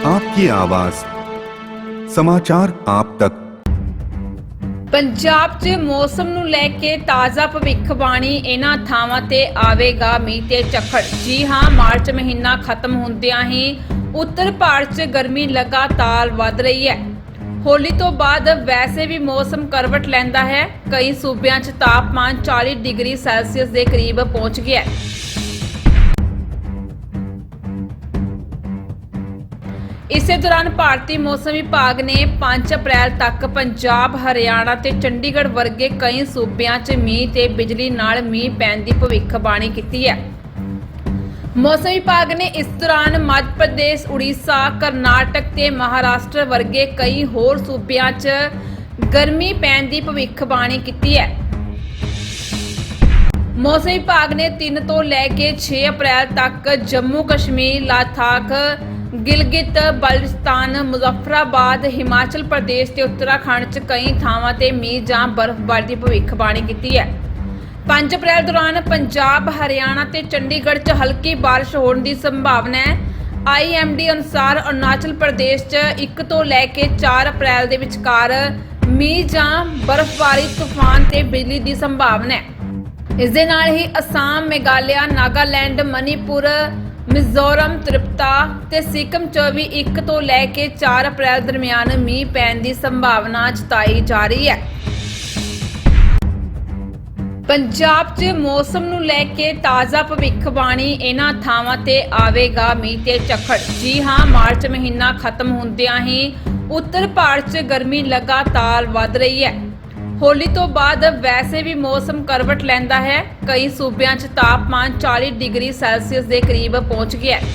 आपकी आवाज समाचार आप तक ਪੰਜਾਬ 'ਚ ਮੌਸਮ ਨੂੰ ਲੈ ਕੇ ਤਾਜ਼ਾ ਭਵਿੱਖਬਾਣੀ ਇਹਨਾਂ ਥਾਵਾਂ ਤੇ ਆਵੇਗਾ ਮੀਂਹ ਤੇ ਝੱਖੜ ਜੀ ਹਾਂ ਮਾਰਚ ਮਹੀਨਾ ਖਤਮ ਹੁੰਦਿਆਂ ਹੀ ਉੱਤਰ ਭਾਰਤ 'ਚ ਗਰਮੀ ਲਗਾਤਾਰ ਵੱਧ ਰਹੀ ਹੈ ਹੋਲੀ ਤੋਂ ਬਾਅਦ ਵੈਸੇ ਵੀ ਮੌਸਮ ਕਰਵਟ ਲੈਂਦਾ ਹੈ ਕਈ ਸੂਬਿਆਂ 'ਚ ਤਾਪਮਾਨ 40 ਡਿਗਰੀ ਸੈਲਸੀਅਸ ਦੇ ਕਰੀਬ ਪਹੁੰਚ ਗਿਆ ਹੈ ਇਸੇ ਦੌਰਾਨ ਭਾਰਤੀ ਮੌਸਮ ਵਿਭਾਗ ਨੇ 5 ਅਪ੍ਰੈਲ ਤੱਕ ਪੰਜਾਬ, ਹਰਿਆਣਾ ਤੇ ਚੰਡੀਗੜ੍ਹ ਵਰਗੇ ਕਈ ਸੂਬਿਆਂ 'ਚ ਮੀਂਹ ਤੇ ਬਿਜਲੀ ਨਾਲ ਮੀਂਹ ਪੈਣ ਦੀ ਭਵਿੱਖਬਾਣੀ ਕੀਤੀ ਹੈ। ਮੌਸਮ ਵਿਭਾਗ ਨੇ ਇਸ ਦੌਰਾਨ ਮੱਧ ਪ੍ਰਦੇਸ਼, ਉੜੀਸਾ, ਕਰਨਾਟਕ ਤੇ ਮਹਾਰਾਸ਼ਟਰ ਵਰਗੇ ਕਈ ਹੋਰ ਸੂਬਿਆਂ 'ਚ ਗਰਮੀ ਪੈਣ ਦੀ ਭਵਿੱਖਬਾਣੀ ਕੀਤੀ ਹੈ। ਮੌਸਮ ਵਿਭਾਗ ਨੇ 3 ਤੋਂ ਲੈ ਕੇ 6 ਅਪ੍ਰੈਲ ਤੱਕ ਜੰਮੂ ਕਸ਼ਮੀਰ, ਲਦਾਖ ਗਿਲਗਿਤ, ਬਲਟਿਸਤਾਨ, ਮੁਜ਼ੱਫਰਾਬਾਦ, ਹਿਮਾਚਲ ਪ੍ਰਦੇਸ਼ ਤੇ ਉੱਤਰਾਖੰਡ 'ਚ ਕਈ ਥਾਵਾਂ ਤੇ ਮੀਂਹ ਜਾਂ ਬਰਫ਼ਬਾਰੀ ਦੀ ਭਵਿੱਖਬਾਣੀ ਕੀਤੀ ਹੈ। 5 ਅਪ੍ਰੈਲ ਦੌਰਾਨ ਪੰਜਾਬ, ਹਰਿਆਣਾ ਤੇ ਚੰਡੀਗੜ੍ਹ 'ਚ ਹਲਕੀ ਬਾਰਿਸ਼ ਹੋਣ ਦੀ ਸੰਭਾਵਨਾ ਹੈ। ਆਈਐਮਡੀ ਅਨੁਸਾਰ ਅਰੁਣਾਚਲ ਪ੍ਰਦੇਸ਼ 'ਚ 1 ਤੋਂ ਲੈ ਕੇ 4 ਅਪ੍ਰੈਲ ਦੇ ਵਿਚਕਾਰ ਮੀਂਹ ਜਾਂ ਬਰਫ਼ਬਾਰੀ, ਤੂਫਾਨ ਤੇ ਬਿਜਲੀ ਦੀ ਸੰਭਾਵਨਾ ਹੈ। ਇਸ ਦੇ ਨਾਲ ਹੀ ਅਸਾਮ, ਮੇਘਾਲਿਆ, ਨਾਗਾਲੈਂਡ, ਮਨੀਪੁਰ, ਮਿਜ਼ੋਰਮ, ਤ੍ਰਿਪਤਾ ਤੇ ਸਿੱਕਮ 'ਚ ਵੀ 1 ਤੋਂ ਲੈ ਕੇ 4 ਅਪ੍ਰੈਲ ਦਰਮਿਆਨ ਮੀਂਹ ਪੈਣ ਦੀ ਸੰਭਾਵਨਾ ਜਤਾਈ ਜਾ ਰਹੀ ਹੈ। ਪੰਜਾਬ 'ਚ ਮੌਸਮ ਨੂੰ ਲੈ ਕੇ ਤਾਜ਼ਾ ਭਵਿੱਖਬਾਣੀ ਇਹਨਾਂ ਥਾਵਾਂ ਤੇ ਆਵੇਗਾ ਮੀਂਹ ਤੇ ਝੱਖੜ ਜੀ ਹਾਂ ਮਾਰਚ ਮਹੀਨਾ ਖਤਮ ਹੁੰਦਿਆਂ ਹੀ ਉੱਤਰ ਭਾਰਤ 'ਚ ਗਰਮੀ ਲਗਾਤਾਰ ਵੱਧ ਰਹੀ ਹੈ ਹੋਲੀ ਤੋਂ ਬਾਅਦ ਵੈਸੇ ਵੀ ਮੌਸਮ ਕਰਵਟ ਲੈਂਦਾ ਹੈ ਕਈ ਸੂਬਿਆਂ 'ਚ ਤਾਪਮਾਨ 40 ਡਿਗਰੀ ਸੈਲਸੀਅਸ ਦੇ ਕਰੀਬ ਪਹੁੰਚ ਗਿਆ ਹੈ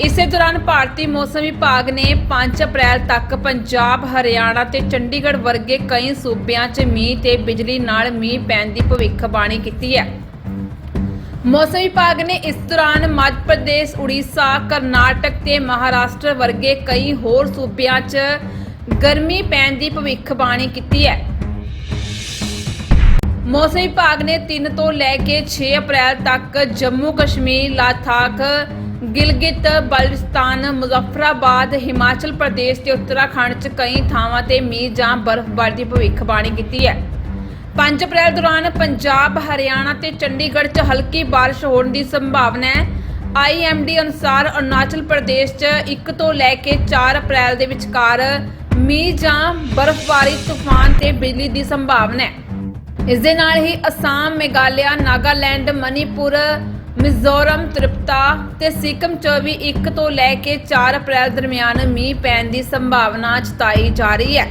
ਇਸੇ ਦੌਰਾਨ ਭਾਰਤੀ ਮੌਸਮ ਵਿਭਾਗ ਨੇ 5 ਅਪ੍ਰੈਲ ਤੱਕ ਪੰਜਾਬ, ਹਰਿਆਣਾ ਤੇ ਚੰਡੀਗੜ੍ਹ ਵਰਗੇ ਕਈ ਸੂਬਿਆਂ 'ਚ ਮੀਂਹ ਤੇ ਬਿਜਲੀ ਨਾਲ ਮੀਂਹ ਪੈਣ ਦੀ ਭਵਿੱਖਬਾਣੀ ਕੀਤੀ ਹੈ। ਮੌਸਮ ਵਿਭਾਗ ਨੇ ਇਸ ਦੌਰਾਨ ਮੱਧ ਪ੍ਰਦੇਸ਼, ਉੜੀਸਾ, ਕਰਨਾਟਕ ਤੇ ਮਹਾਰਾਸ਼ਟਰ ਵਰਗੇ ਕਈ ਹੋਰ ਸੂਬਿਆਂ 'ਚ ਗਰਮੀ ਪੈਣ ਦੀ ਭਵਿੱਖਬਾਣੀ ਕੀਤੀ ਹੈ। ਮੌਸਮ ਵਿਭਾਗ ਨੇ 3 ਤੋਂ ਲੈ ਕੇ 6 ਅਪ੍ਰੈਲ ਤੱਕ ਜੰਮੂ ਕਸ਼ਮੀਰ, ਲਾਥਾਕ, ਗਿਲਗਿਤ, ਬਲਟਿਸਤਾਨ, ਮੁਜ਼ੱਫਰਾਬਾਦ, ਹਿਮਾਚਲ ਪ੍ਰਦੇਸ਼ ਤੇ ਉੱਤਰਾਖੰਡ 'ਚ ਕਈ ਥਾਵਾਂ ਤੇ ਮੀਂਹ ਜਾਂ ਬਰਫ਼ਬਾਰੀ ਦੀ ਭਵਿੱਖਬਾਣੀ ਕੀਤੀ ਹੈ। 5 ਅਪ੍ਰੈਲ ਦੌਰਾਨ ਪੰਜਾਬ, ਹਰਿਆਣਾ ਤੇ ਚੰਡੀਗੜ੍ਹ 'ਚ ਹਲਕੀ ਬਾਰਿਸ਼ ਹੋਣ ਦੀ ਸੰਭਾਵਨਾ ਹੈ। ਆਈਐਮਡੀ ਅਨੁਸਾਰ ਅਰੁਣਾਚਲ ਪ੍ਰਦੇਸ਼ 'ਚ 1 ਤੋਂ ਲੈ ਕੇ 4 ਅਪ੍ਰੈਲ ਦੇ ਵਿਚਕਾਰ ਮੀਂਹ ਜਾਂ ਬਰਫ਼ਬਾਰੀ, ਤੂਫਾਨ ਤੇ ਬਿਜਲੀ ਦੀ ਸੰਭਾਵਨਾ ਹੈ। ਇਸ ਦੇ ਨਾਲ ਹੀ ਅਸਾਮ, ਮੇਘਾਲਿਆ, ਨਾਗਾਲੈਂਡ, ਮਨੀਪੁਰ, ਮਿਜ਼ੋਰਮ, ਤ੍ਰਿਪਤਾ ਤੇ ਸਿੱਕਮ 'ਚ ਵੀ 1 ਤੋਂ ਲੈ ਕੇ 4 ਅਪ੍ਰੈਲ ਦਰਮਿਆਨ ਮੀਂਹ ਪੈਣ ਦੀ ਸੰਭਾਵਨਾ ਜਤਾਈ ਜਾ ਰਹੀ ਹੈ।